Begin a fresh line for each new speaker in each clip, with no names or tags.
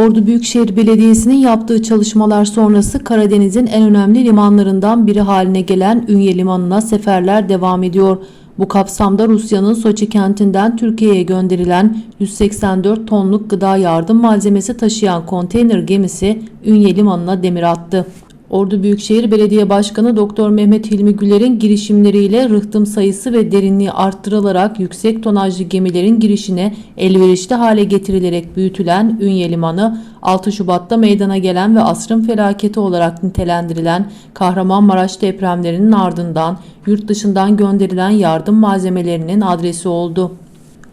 Ordu Büyükşehir Belediyesi'nin yaptığı çalışmalar sonrası Karadeniz'in en önemli limanlarından biri haline gelen Ünye Limanı'na seferler devam ediyor. Bu kapsamda Rusya'nın Soçi kentinden Türkiye'ye gönderilen 184 tonluk gıda yardım malzemesi taşıyan konteyner gemisi Ünye Limanı'na demir attı. Ordu Büyükşehir Belediye Başkanı Doktor Mehmet Hilmi Güler'in girişimleriyle rıhtım sayısı ve derinliği arttırılarak yüksek tonajlı gemilerin girişine elverişli hale getirilerek büyütülen Ünye Limanı, 6 Şubat'ta meydana gelen ve asrın felaketi olarak nitelendirilen Kahramanmaraş depremlerinin ardından yurt dışından gönderilen yardım malzemelerinin adresi oldu.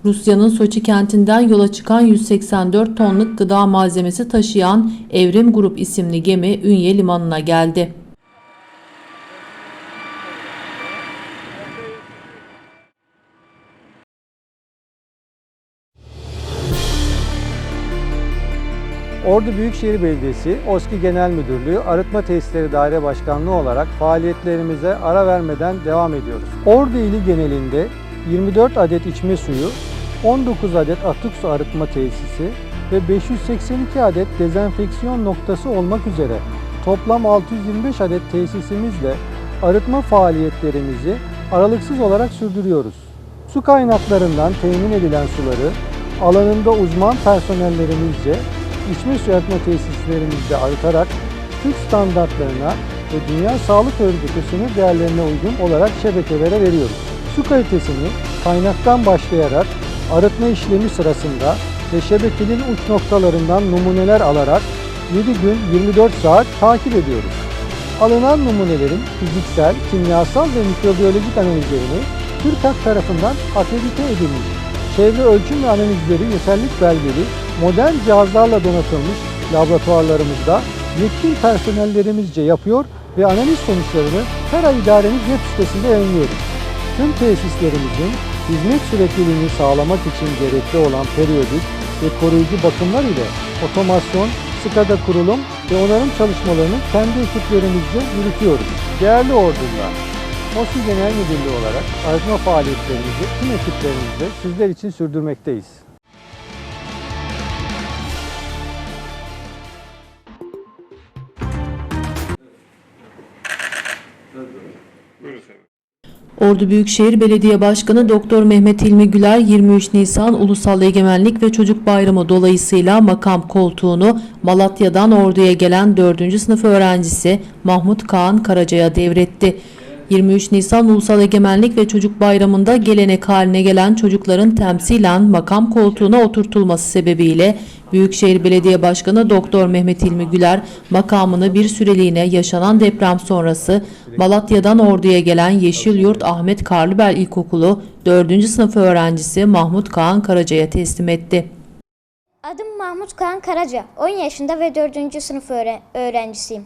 Rusya'nın Soçi kentinden yola çıkan 184 tonluk gıda malzemesi taşıyan Evrim Grup isimli gemi Ünye limanına geldi.
Ordu Büyükşehir Belediyesi, OSKİ Genel Müdürlüğü, Arıtma Tesisleri Daire Başkanlığı olarak faaliyetlerimize ara vermeden devam ediyoruz. Ordu ili genelinde 24 adet içme suyu, 19 adet atık su arıtma tesisi ve 582 adet dezenfeksiyon noktası olmak üzere toplam 625 adet tesisimizle arıtma faaliyetlerimizi aralıksız olarak sürdürüyoruz. Su kaynaklarından temin edilen suları alanında uzman personellerimizce içme suyu arıtma tesislerimizde arıtarak Türk standartlarına ve Dünya Sağlık Örgütü sınır değerlerine uygun olarak şebekelere veriyoruz. Su kalitesini kaynaktan başlayarak arıtma işlemi sırasında ve şebekenin uç noktalarından numuneler alarak 7 gün 24 saat takip ediyoruz. Alınan numunelerin fiziksel, kimyasal ve mikrobiyolojik analizlerini TÜRKAK tarafından akredite edilmiş, çevre ölçüm ve analizleri yeterlik belgeli modern cihazlarla donatılmış laboratuvarlarımızda yetkin personellerimizce yapıyor ve analiz sonuçlarını her ay idaremiz web sitesinde yayınlıyoruz. Tüm tesislerimizin hizmet sürekliliğini sağlamak için gerekli olan periyodik ve koruyucu bakımlar ile otomasyon, SCADA kurulum ve onarım çalışmalarını kendi ekiplerimizce yürütüyoruz. Değerli ordular, OSİ Genel Müdürlüğü olarak arıtma faaliyetlerimizi tüm ekiplerimizle sizler için sürdürmekteyiz.
Ordu Büyükşehir Belediye Başkanı Doktor Mehmet Hilmi Güler 23 Nisan Ulusal Egemenlik ve Çocuk Bayramı dolayısıyla makam koltuğunu Malatya'dan Ordu'ya gelen 4. sınıf öğrencisi Mahmut Kaan Karaca'ya devretti. 23 Nisan Ulusal Egemenlik ve Çocuk Bayramı'nda gelenek haline gelen çocukların temsilen makam koltuğuna oturtulması sebebiyle Büyükşehir Belediye Başkanı Doktor Mehmet Hilmi Güler makamını bir süreliğine yaşanan deprem sonrası Malatya'dan Ordu'ya gelen Yeşilyurt Ahmet Karlıbel İlkokulu 4. sınıf öğrencisi Mahmut Kaan Karaca'ya teslim etti.
Adım Mahmut Kaan Karaca. 10 yaşında ve 4. sınıf öğre- öğrencisiyim.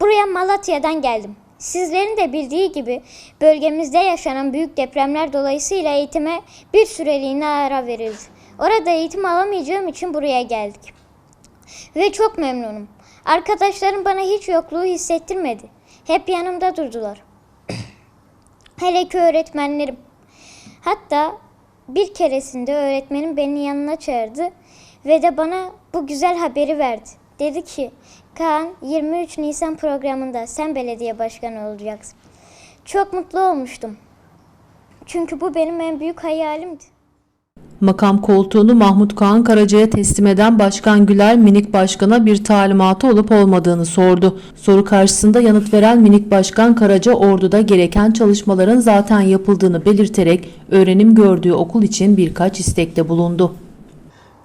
Buraya Malatya'dan geldim. Sizlerin de bildiği gibi bölgemizde yaşanan büyük depremler dolayısıyla eğitime bir süreliğine ara verildi. Orada eğitim alamayacağım için buraya geldik. Ve çok memnunum. Arkadaşlarım bana hiç yokluğu hissettirmedi. Hep yanımda durdular. Hele ki öğretmenlerim. Hatta bir keresinde öğretmenim beni yanına çağırdı ve de bana bu güzel haberi verdi. Dedi ki, Kaan 23 Nisan programında sen belediye başkanı olacaksın. Çok mutlu olmuştum. Çünkü bu benim en büyük hayalimdi.
Makam koltuğunu Mahmut Kaan Karaca'ya teslim eden Başkan Güler minik başkana bir talimatı olup olmadığını sordu. Soru karşısında yanıt veren minik başkan Karaca orduda gereken çalışmaların zaten yapıldığını belirterek öğrenim gördüğü okul için birkaç istekte bulundu.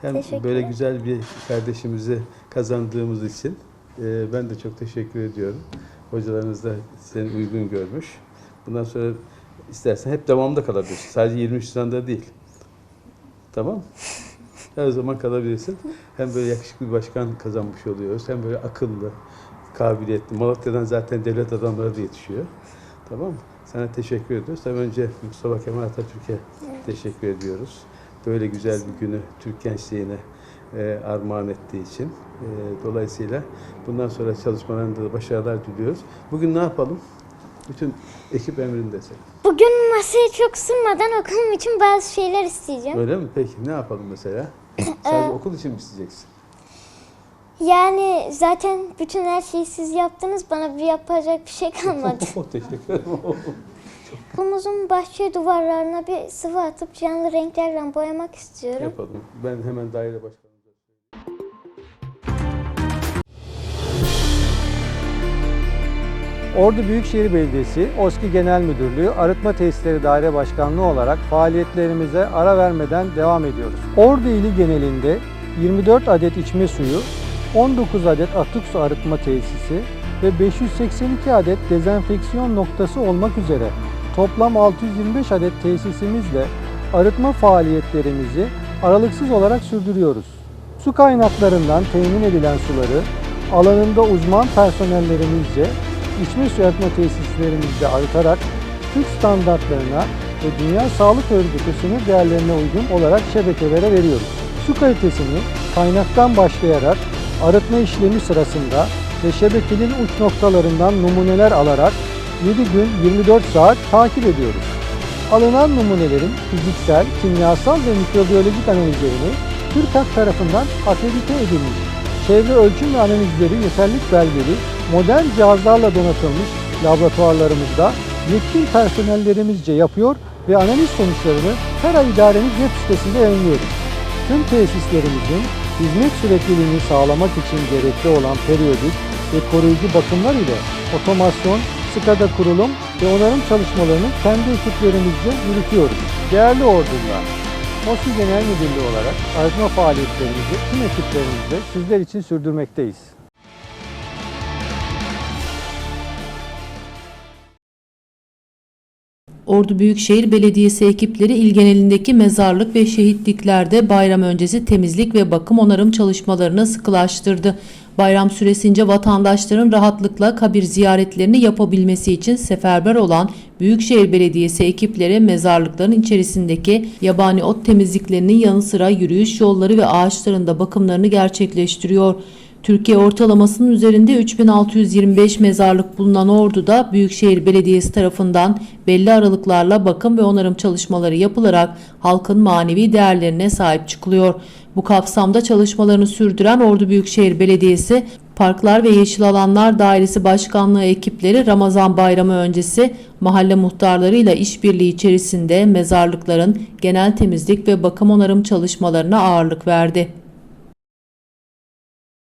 Hem böyle güzel bir kardeşimizi kazandığımız için e, ben de çok teşekkür ediyorum. Hocalarınız da seni uygun görmüş. Bundan sonra istersen hep devamında kalabilirsin. Sadece 23 Nisan'da değil. Tamam Her zaman kalabilirsin. Hem böyle yakışıklı bir başkan kazanmış oluyoruz. Hem böyle akıllı, kabiliyetli. Malatya'dan zaten devlet adamları da yetişiyor. Tamam mı? Sana teşekkür ediyoruz. Hem önce Mustafa Kemal Atatürk'e teşekkür ediyoruz. Böyle güzel bir günü Türk gençliğine e, armağan ettiği için. E, dolayısıyla bundan sonra çalışmalarında da başarılar diliyoruz. Bugün ne yapalım? Bütün ekip emrinde sen.
Bugün masaya çok ısınmadan okulum için bazı şeyler isteyeceğim.
Öyle mi? Peki ne yapalım mesela? Sadece okul için mi isteyeceksin?
Yani zaten bütün her şeyi siz yaptınız. Bana bir yapacak bir şey kalmadı.
Teşekkür ederim.
Okulumuzun bahçe duvarlarına bir sıvı atıp canlı renklerle boyamak istiyorum.
Yapalım. Ben hemen daire başkanımıza
Ordu Büyükşehir Belediyesi, OSKİ Genel Müdürlüğü, Arıtma Tesisleri Daire Başkanlığı olarak faaliyetlerimize ara vermeden devam ediyoruz. Ordu ili genelinde 24 adet içme suyu, 19 adet atık su arıtma tesisi ve 582 adet dezenfeksiyon noktası olmak üzere toplam 625 adet tesisimizle arıtma faaliyetlerimizi aralıksız olarak sürdürüyoruz. Su kaynaklarından temin edilen suları alanında uzman personellerimizce içme suyu arıtma tesislerimizde arıtarak Türk standartlarına ve Dünya Sağlık Örgütü sınır değerlerine uygun olarak şebekelere veriyoruz. Su kalitesini kaynaktan başlayarak arıtma işlemi sırasında ve şebekenin uç noktalarından numuneler alarak 7 gün 24 saat takip ediyoruz. Alınan numunelerin fiziksel, kimyasal ve mikrobiyolojik analizlerini TÜRKAK tarafından akredite edilmiş, çevre ölçüm ve analizleri yeterlik belgeli, modern cihazlarla donatılmış laboratuvarlarımızda yetkin personellerimizce yapıyor ve analiz sonuçlarını her ay idaremiz web sitesinde yayınlıyoruz. Tüm tesislerimizin hizmet sürekliliğini sağlamak için gerekli olan periyodik ve koruyucu bakımlar ile otomasyon, SCADA kurulum ve onarım çalışmalarını kendi ekiplerimizce yürütüyoruz. Değerli ordular, OSİ Genel Müdürlüğü olarak arıtma faaliyetlerimizi tüm ekiplerimizle sizler için sürdürmekteyiz.
Ordu Büyükşehir Belediyesi ekipleri il genelindeki mezarlık ve şehitliklerde bayram öncesi temizlik ve bakım onarım çalışmalarını sıkılaştırdı. Bayram süresince vatandaşların rahatlıkla kabir ziyaretlerini yapabilmesi için seferber olan Büyükşehir Belediyesi ekipleri mezarlıkların içerisindeki yabani ot temizliklerinin yanı sıra yürüyüş yolları ve ağaçların da bakımlarını gerçekleştiriyor. Türkiye ortalamasının üzerinde 3625 mezarlık bulunan Ordu'da Büyükşehir Belediyesi tarafından belli aralıklarla bakım ve onarım çalışmaları yapılarak halkın manevi değerlerine sahip çıkılıyor. Bu kapsamda çalışmalarını sürdüren Ordu Büyükşehir Belediyesi Parklar ve Yeşil Alanlar Dairesi Başkanlığı ekipleri Ramazan Bayramı öncesi mahalle muhtarlarıyla işbirliği içerisinde mezarlıkların genel temizlik ve bakım onarım çalışmalarına ağırlık verdi.